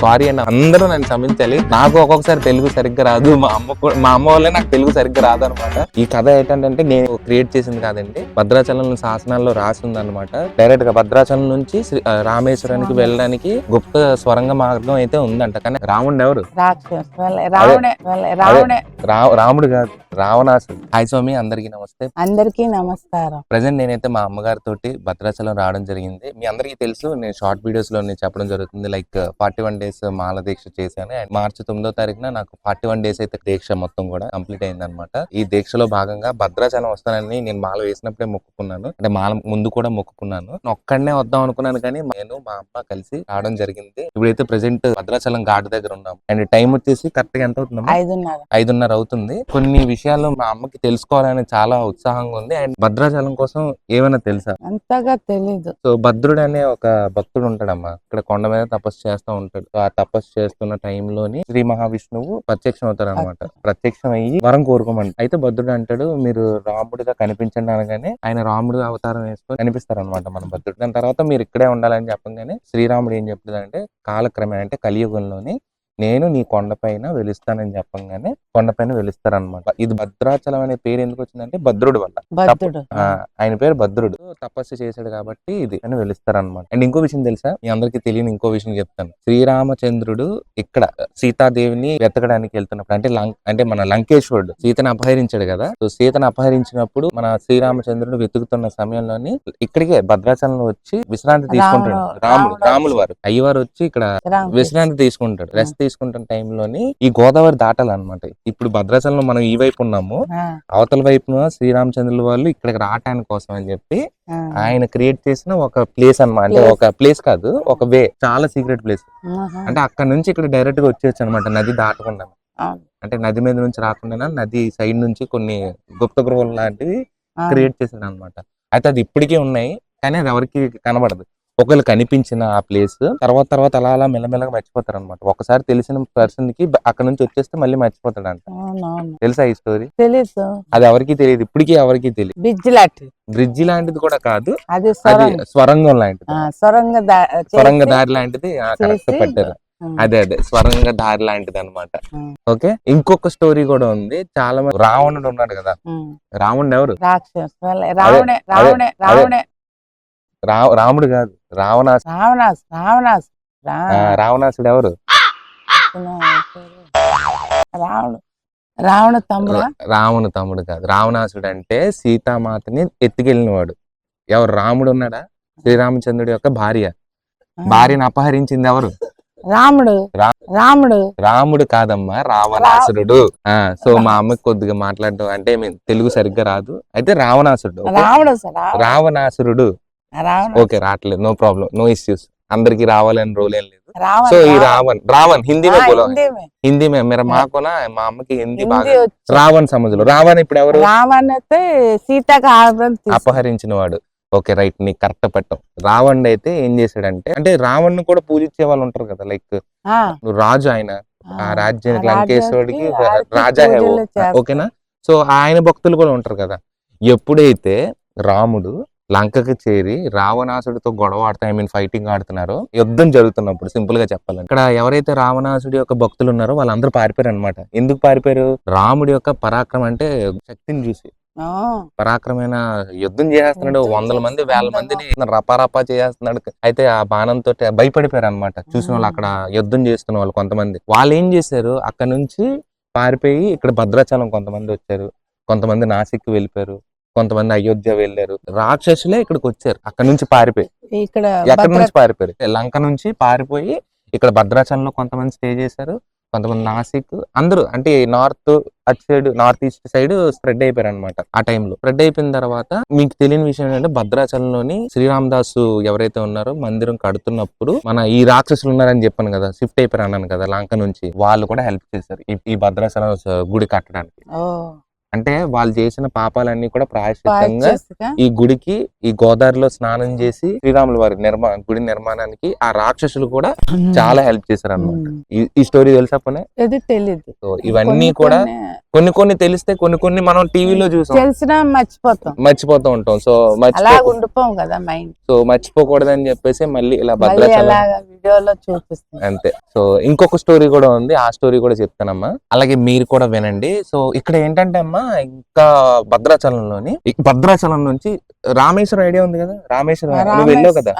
Sorry అండి అందరూ నన్ను క్షమించాలి. నాకు ఒక్కొక్కసారి తెలుగు సరిగ్గా రాదు. మా అమ్మ మా అమ్మ వల్లే నాకు తెలుగు సరిగ్గా రాదు అనమాట ఈ కథ ఏంటంటే నేను క్రియేట్ చేసింది కాదండి. భద్రాచలం శాసనాల్లో రాసి అనమాట డైరెక్ట్గా భద్రాచలం నుంచి రామేశ్వరానికి వెళ్ళడానికి గుప్త స్వరంగ మార్గం అయితే ఉందంట. కానీ రాముడు ఎవరు? వాళ్ళ- వాళ్ళ- రాముడు కాదు. రావణాసుడు. హాయ్ స్వామి అందరికీ నమస్తే. అందరికీ నమస్కారం. ప్రజెంట్ నేనైతే మా అమ్మగారి తోటి భద్రాచలం రావడం జరిగింది. మీ అందరికీ తెలుసు నేను షార్ట్ వీడియోస్లో నేను చెప్పడం జరుగుతుంది. లైక్ ఫార్టీ వన్ డేస్ మాల దీక్ష చేశాను. అండ్ మార్చి తొమ్మిదో తారీఖున నాకు ఫార్టీ వన్ డేస్ అయితే దీక్ష మొత్తం కూడా కంప్లీట్ అయింది అనమాట ఈ దీక్షలో భాగంగా భద్రాచలం వస్తానని నేను మాల వేసినప్పుడే మొక్కుకున్నాను. అంటే మాల ముందు కూడా మొక్కుకున్నాను. నేను ఒక్కడనే వద్దాం అనుకున్నాను కానీ నేను మా అమ్మ కలిసి రావడం జరిగింది. ఇప్పుడైతే ప్రెసెంట్ భద్రాచలం ఘాట్ దగ్గర ఉన్నాం. అండ్ టైం వచ్చేసి కరెక్ట్గా ఎంత అవుతుంది ఐదున్నర. అవుతుంది. కొన్ని విషయాలు మా అమ్మకి తెలుసుకోవాలని చాలా ఉత్సాహంగా ఉంది. అండ్ భద్రాచలం కోసం ఏమైనా తెలుసా? అంతగా తెలీదు. సో భద్రుడు అనే ఒక భక్తుడు ఉంటాడమ్మా. ఇక్కడ కొండ మీద తపస్సు చేస్తూ ఉంటాడు. ఆ తపస్సు చేస్తున్న టైంలోని శ్రీ మహావిష్ణువు ప్రత్యక్షం అవుతారు అనమాట ప్రత్యక్షం అయ్యి వరం కోరుకోమంట. అయితే భద్రుడు అంటాడు మీరు రాముడిగా కనిపించండి అనగానే ఆయన రాముడు అవతారం వేసుకొని కనిపిస్తారు అనమాట మన భద్రుడు. దాని తర్వాత మీరు ఇక్కడే ఉండాలని చెప్పగానే శ్రీరాముడు ఏం చెప్తుందంటే కాలక్రమే అంటే కలియుగంలోని నేను నీ కొండపైన వెలుస్తానని చెప్పంగానే కొండపైన వెలుస్తారనమాట ఇది భద్రాచలం అనే పేరు ఎందుకు వచ్చిందంటే భద్రుడు వల్ల. ఆయన పేరు భద్రుడు. తపస్సు చేశాడు కాబట్టి ఇది అని వెలుస్తారనమాట అండ్ ఇంకో విషయం తెలుసా? మీ అందరికి తెలియని ఇంకో విషయం చెప్తాను. శ్రీరామచంద్రుడు ఇక్కడ సీతాదేవిని వెతకడానికి వెళ్తున్నప్పుడు అంటే అంటే మన లంకేశ్వరుడు సీతను అపహరించాడు కదా. సో సీతను అపహరించినప్పుడు మన శ్రీరామచంద్రుడు వెతుకుతున్న సమయంలోని ఇక్కడికే భద్రాచలంలో వచ్చి విశ్రాంతి తీసుకుంటాడు. రాముడు- రాములు వారు. అయ్యవారు వచ్చి ఇక్కడ. విశ్రాంతి తీసుకుంటాడు. రెస్ట్ తీసుకుంటున్న టైంలోని ఈ గోదావరి దాటాలన్నమాట ఇప్పుడు భద్రాచలంలో మనం ఈ వైపు ఉన్నాము అవతల వైపున శ్రీరామచంద్రుల వాళ్ళు ఇక్కడికి రావటానికి కోసం అని చెప్పి. ఆయన క్రియేట్ చేసిన ఒక ప్లేస్ అన్నమాట అంటే. ఒక ప్లేస్ కాదు ఒక వే చాలా సీక్రెట్ ప్లేస్. అంటే అక్కడ నుంచి ఇక్కడ డైరెక్ట్గా వచ్చేయచ్చు అనమాట నది దాటకుండా. అంటే నది మీద నుంచి రాకుండా నది సైడ్ నుంచి కొన్ని గుప్త గృహాలు లాంటివి. క్రియేట్ చేశాడు అనమాట అయితే అది ఇప్పటికీ ఉన్నాయి కానీ అది ఎవరికి కనబడదు ఒకళ్ళు కనిపించిన ఆ ప్లేస్ తర్వాత తర్వాత అలా అలా మెల్లమెల్లగా మర్చిపోతారు అనమాట ఒకసారి తెలిసిన పర్సన్కి అక్కడ నుంచి వచ్చేస్తే మళ్ళీ మర్చిపోతాడంట. అవునవును తెలుసా ఈ స్టోరీ తెలీదు అది ఎవరికి తెలియదు. ఇప్పటికీ ఎవరికి తెలియదు. బ్రిడ్జ్ లాంటి బ్రిడ్జి లాంటిది కూడా కాదు. అది స్వరంగం లాంటిది. చేసి- స్వరంగ దారి లాంటిది కరెక్ట్ పెట్టారు. అదే అదే స్వరంగ దారి లాంటిది అనమాట. ఓకే? ఇంకొక స్టోరీ కూడా ఉంది. చాలా మంది రావణుడు ఉన్నాడు కదా. రావణుడు ఎవరు? రాముడు కాదు రావణాసు రావణాసు రావణాసు రావణాసుడు ఎవరు? రావణు రావణ తమ్ముడా? రావణ తమ్ముడు కాదు. రావణాసుడు అంటే సీతామాతని ఎత్తుకెళ్ళినవాడు. ఎవరు? రాముడు ఉన్నాడా? శ్రీరామచంద్రుడి యొక్క భార్య. భార్యను అపహరించింది ఎవరు? రాముడు రాముడు. రాముడు కాదమ్మా రావణాసురుడు. ఆ సో మా అమ్మకి కొద్దిగా మాట్లాడడం అంటే తెలుగు సరిగ్గా రాదు. అయితే రావణాసురుడు రావణాసురుడు రావణ. ఓకే రావట్లేదు. No problem. No issues. అందరికి రావాలని రోల్ ఏం లేదు. సో ఈ రావణ్ రావణ్ హిందీ బోలో. హిందీ మే. మీరు మా కొన మా అమ్మకి హిందీ బాగా రావణ్ సమజలో. రావణ్ ఇప్పుడు ఎవరు? రావణ్ అయితే సీతకు అపహరించిన వాడు. Okay right. నీ కరెక్ట్ పట్టం రావణ్ అయితే ఏం చేశాడంటే అంటే రావణ్ కూడా పూజించే వాళ్ళు ఉంటారు కదా లైక్ నువ్వు రాజు ఆయన. ఆ రాజ్యానికి లంకేశ్వరుడికి రాజా ఓకేనా? సో ఆయన భక్తులు కూడా ఉంటారు కదా. ఎప్పుడైతే రాముడు లంకకి చేరి రావణాసుడితో గొడవ ఆడుతా ఐ మీన్ ఫైటింగ్ ఆడుతున్నారో. యుద్ధం జరుగుతున్నప్పుడు సింపుల్గా చెప్పాలంటే. ఇక్కడ ఎవరైతే రావణాసుడి యొక్క భక్తులు ఉన్నారో వాళ్ళందరూ పారిపోయారు అనమాట ఎందుకు పారిపోయారు? రాముడి యొక్క పరాక్రమం అంటే శక్తిని చూసి. పరాక్రమైన యుద్ధం చేస్తున్నాడు యుద్ధం వందల మంది వేల. మందిని రపారపా చేస్తున్నాడు అయితే ఆ బాణంతో భయపడిపోయారు అనమాట చూసిన వాళ్ళు. అక్కడ యుద్ధం చేస్తున్న వాళ్ళు కొంతమంది. వాళ్ళు ఏం చేశారు? అక్కడ నుంచి పారిపోయి ఇక్కడ భద్రాచలం కొంతమంది వచ్చారు. కొంతమంది నాసిక్ వెళ్ళిపోయారు. కొంతమంది అయోధ్య వెళ్ళారు. రాక్షసులే ఇక్కడికి వచ్చారు అక్కడ నుంచి పారిపోయి. ఇక్కడ ఎక్కడి నుంచి పారిపోయారు? లంక నుంచి పారిపోయి ఇక్కడ భద్రాచలంలో కొంతమంది స్టే చేశారు. కొంతమంది నాసిక్ అందరూ అంటే నార్త్ అటు side north east side spread అయిపోయారు అనమాట ఆ టైంలో. స్ప్రెడ్ అయిపోయిన తర్వాత మీకు తెలియని విషయం ఏంటంటే భద్రాచలంలోని శ్రీరామదాసు ఎవరైతే ఉన్నారో మందిరం కడుతున్నప్పుడు మన ఈ రాక్షసులు ఉన్నారని చెప్పాను కదా షిఫ్ట్ అయిపోయారు అన్నాను కదా లంక నుంచి వాళ్ళు కూడా హెల్ప్ చేశారు ఈ- భద్రాచలం గుడి కట్టడానికి. అంటే వాళ్ళు చేసిన పాపాలన్నీ కూడా ప్రాయశ్చిత్తంగా పాయచేస్తగా ఈ గుడికి ఈ గోదావరిలో స్నానం చేసి శ్రీరాముల వారి నిర్మాణ గుడి నిర్మాణానికి ఆ రాక్షసులు కూడా చాలా హెల్ప్ చేశారు అన్నమాట ఉమ్. ఈ- స్టోరీ తెలుసా పోనీ? తెలీదు. సో ఇవన్నీ కూడా కొన్ని కొన్ని తెలిస్తే కొన్ని కొన్ని మనం టీవీలో చూసాం. తెలిసినా మర్చిపోతాం. మర్చిపోతూ ఉంటాం. సో మర్చిపో కదా మైండ్. సో మర్చిపోకూడదని చెప్పేసి మళ్ళీ ఇలా వీడియోలో చూపిస్తాం. అంతే. సో ఇంకొక స్టోరీ కూడా ఉంది. ఆ స్టోరీ కూడా చెప్తానమ్మా. అలాగే మీరు కూడా వినండి. సో ఇక్కడ ఏంటంటే అమ్మా ఇంకా భద్రాచలంలోని. భద్రాచలం నుంచి రామేశ్వరం ఐడియా ఉంది కదా? రామేశ్వరం. నువ్వు వెళ్ళావు కదా?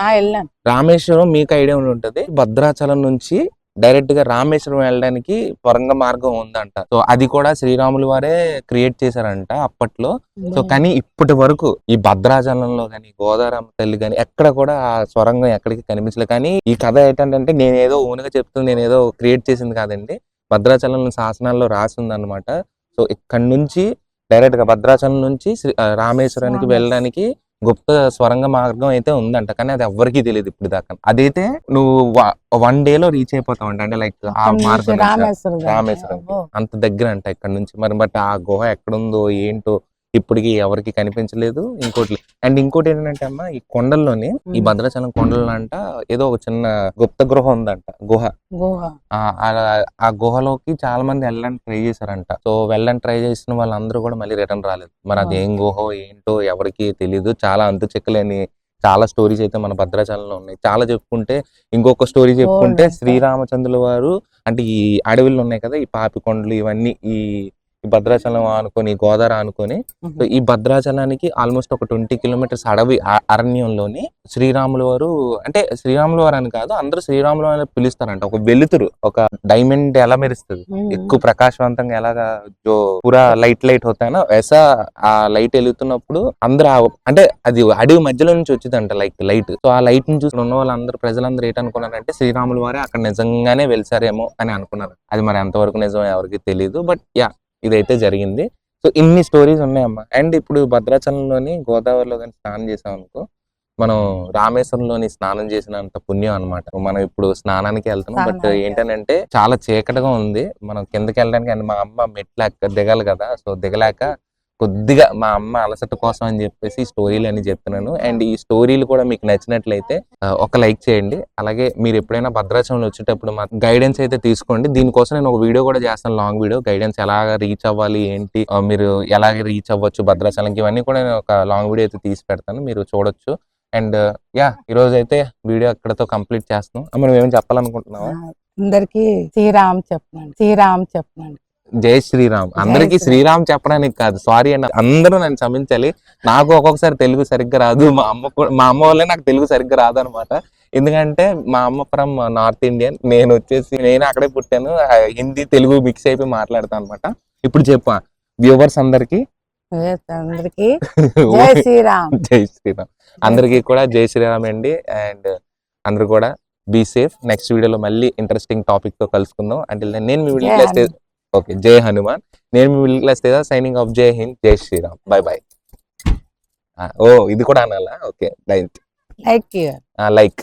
రామేశ్వరం. మీకు ఐడియా ఉంటది. భద్రాచలం నుంచి డైరెక్ట్గా రామేశ్వరం వెళ్ళడానికి వరంగ మార్గం ఉందంట. సో అది కూడా శ్రీరాములు వారే క్రియేట్ చేశారంట అప్పట్లో. సో కానీ ఇప్పటి వరకు ఈ భద్రాచలంలో కానీ గోదావరమ్మ తల్లి కానీ ఎక్కడ కూడా ఆ స్వరంగం ఎక్కడికి కనిపించలేదు కానీ ఈ కథ ఏంటంటే నేనేదో ఓన్గా చెప్తూ నేనేదో క్రియేట్ చేసింది కాదండి. భద్రాచలం శాసనాల్లో రాసి ఉందన్నమాట. సో ఇక్కడ నుంచి డైరెక్ట్గా భద్రాచలం నుంచి రామేశ్వరానికి రామేశ్వరం. వెళ్ళడానికి గుప్త స్వరంగ మార్గం అయితే ఉందంట. కానీ అది ఎవ్వరికీ తెలియదు ఇప్పుడు దాకా. అదైతే నువ్వు వన్ డే లో రీచ్ అయిపోతావు అంట లైక్ ఆ మార్గం రామేశ్వరం అంత దగ్గర అంట ఇక్కడ నుంచి. మరి బట్ ఆ గుహ ఎక్కడుందో ఏంటో ఇప్పటికి ఎవరికి కనిపించలేదు. ఇంకోటి అండ్ ఇంకోటి ఏంటంటే అమ్మా ఈ కొండల్లోని ఈ. భద్రాచలం కొండల్లో అంట ఏదో ఒక చిన్న గుప్త గృహ ఉందంట గుహ. గుహ. ఆ గుహలోకి చాలా మంది వెళ్ళడానికి ట్రై చేశారంట. సో వెళ్ళడానికి ట్రై చేసిన వాళ్ళందరూ కూడా మళ్ళీ రిటర్న్ రాలేదు. మరి అది. ఏం గుహో ఏంటో ఎవరికి తెలియదు చాలా అంతు చెక్కలేని చాలా స్టోరీస్ అయితే మన భద్రాచలంలో ఉన్నాయి. చాలా చెప్పుకుంటే ఇంకొక స్టోరీ చెప్పుకుంటే. శ్రీరామచంద్రుల వారు అంటే ఈ అడవులు ఉన్నాయి కదా ఈ పాపికొండలు ఇవన్నీ ఈ ఈ భద్రాచలం ఆనుకొని గోదావరి ఆనుకొని సో ఈ భద్రాచలానికి ఆల్మోస్ట్ ఒక ట్వంటీ కిలోమీటర్స్ అడవి అరణ్యంలోని శ్రీరాముల వారు అంటే శ్రీరాముల వారు అని కాదు అందరూ శ్రీరాముల అని పిలుస్తారంట. ఒక వెలుతురు ఒక డైమండ్ ఎలా మెరుస్తుంది. ఎక్కువ ప్రకాశవంతంగా ఎలాగా జో పూరా లైట్ లైట్ అవుతాయో వేసా ఆ లైట్ వెలుగుతున్నప్పుడు అందరూ అంటే అది అడవి మధ్యలో నుంచి వచ్చిందంట లైక్ లైట్. సో ఆ లైట్ని చూసి ఉన్న వాళ్ళందరూ ప్రజలందరూ ఏంటనుకున్నారంటే శ్రీరాముల వారే అక్కడ నిజంగానే వెలిసారేమో అని అనుకున్నారు. అది మరి ఎంతవరకు నిజం ఎవరికి తెలియదు బట్ యా ఇదైతే జరిగింది. సో ఇన్ని స్టోరీస్ ఉన్నాయమ్మా. అండ్ ఇప్పుడు భద్రాచలంలోని గోదావరిలో కానీ స్నానం చేసాం అనుకో మనం రామేశ్వరంలోని స్నానం చేసినంత పుణ్యం అన్నమాట. మనం ఇప్పుడు స్నానానికి వెళ్తున్నాం బట్ ఏంటంటే చాలా చీకటిగా ఉంది. మనం కిందకి వెళ్ళడానికి and మా అమ్మ మెట్లు దిగాలి కదా. సో దిగలేక కొద్దిగా మా అమ్మ అలసట కోసం అని చెప్పేసి స్టోరీలు అని చెప్తున్నాను. అండ్ ఈ స్టోరీలు కూడా మీకు నచ్చినట్లయితే ఒక లైక్ చేయండి. అలాగే మీరు ఎప్పుడైనా భద్రాచలం వచ్చేటప్పుడు మా గైడెన్స్ అయితే తీసుకోండి. దీనికోసం నేను ఒక వీడియో కూడా చేస్తాను లాంగ్ వీడియో గైడెన్స్ ఎలాగ రీచ్ అవ్వాలి ఏంటి మీరు ఎలాగ రీచ్ అవ్వచ్చు భద్రాచలంకి ఇవన్నీ కూడా నేను ఒక లాంగ్ వీడియో అయితే తీసి పెడతాను. మీరు చూడొచ్చు. అండ్ యా ఈ రోజు అయితే వీడియో అక్కడతో కంప్లీట్ చేస్తున్నాం. అమ్మ నువ్వేం చెప్పాలనుకుంటున్నావా? అందరికి శ్రీరామ్ చెప్పనండి శ్రీరామ్ చెప్పనండి. జై శ్రీరామ్. అందరికి శ్రీరామ్. చెప్పడానికి కాదు సారీ అండి. అందరూ నన్ను క్షమించాలి. నాకు ఒక్కొక్కసారి తెలుగు సరిగ్గా రాదు. మా అమ్మ మా అమ్మ వల్లే నాకు తెలుగు సరిగ్గా రాదు అనమాట ఎందుకంటే మా అమ్మ ఫ్రమ్ నార్త్ ఇండియన్. నేను వచ్చేసి నేను అక్కడే పుట్టాను. హిందీ తెలుగు మిక్స్ అయిపోయి మాట్లాడతాను అనమాట ఇప్పుడు చెప్పా వ్యూవర్స్ అందరికి. అందరికి. జై శ్రీరామ్. జై శ్రీరామ్. అందరికీ కూడా జై శ్రీరామ్ అండి. అండ్ అందరూ కూడా బీ సేఫ్. నెక్స్ట్ వీడియోలో మళ్ళీ ఇంట్రెస్టింగ్ టాపిక్తో కలుసుకుందాం అంటే నేను మీ వీడియో ఓకే జై హనుమాన్. నేను మీ video class signing off Jai Hind Jai Sriram. Bye bye ఓ ఇది కూడా అనాలా? Okay like like